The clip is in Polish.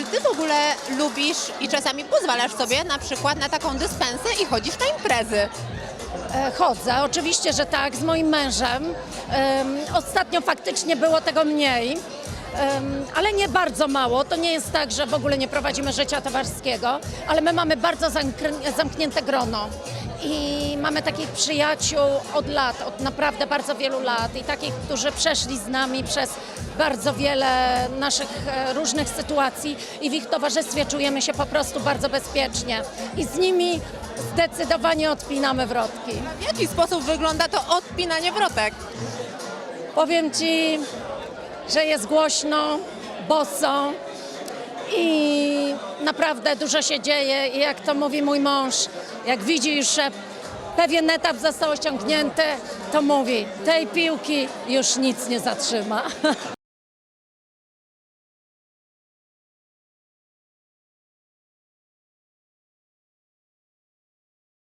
czy ty w ogóle lubisz i czasami pozwalasz sobie na przykład na taką dyspensę i chodzisz na imprezy? E, Chodzę, oczywiście, że tak, z moim mężem. Em, Ostatnio faktycznie było tego mniej, ale nie bardzo mało. To nie jest tak, że w ogóle nie prowadzimy życia towarzyskiego, ale my mamy bardzo zamknięte grono. I mamy takich przyjaciół od lat, od naprawdę bardzo wielu lat i takich, którzy przeszli z nami przez bardzo wiele naszych e, różnych sytuacji i w ich towarzystwie czujemy się po prostu bardzo bezpiecznie. I z nimi zdecydowanie odpinamy wrotki. W jaki sposób wygląda to odpinanie wrotek? Powiem Ci, że jest głośno, boso naprawdę dużo się dzieje i jak to mówi mój mąż, jak widzi już, że pewien etap został osiągnięty, to mówi, tej piłki już nic nie zatrzyma.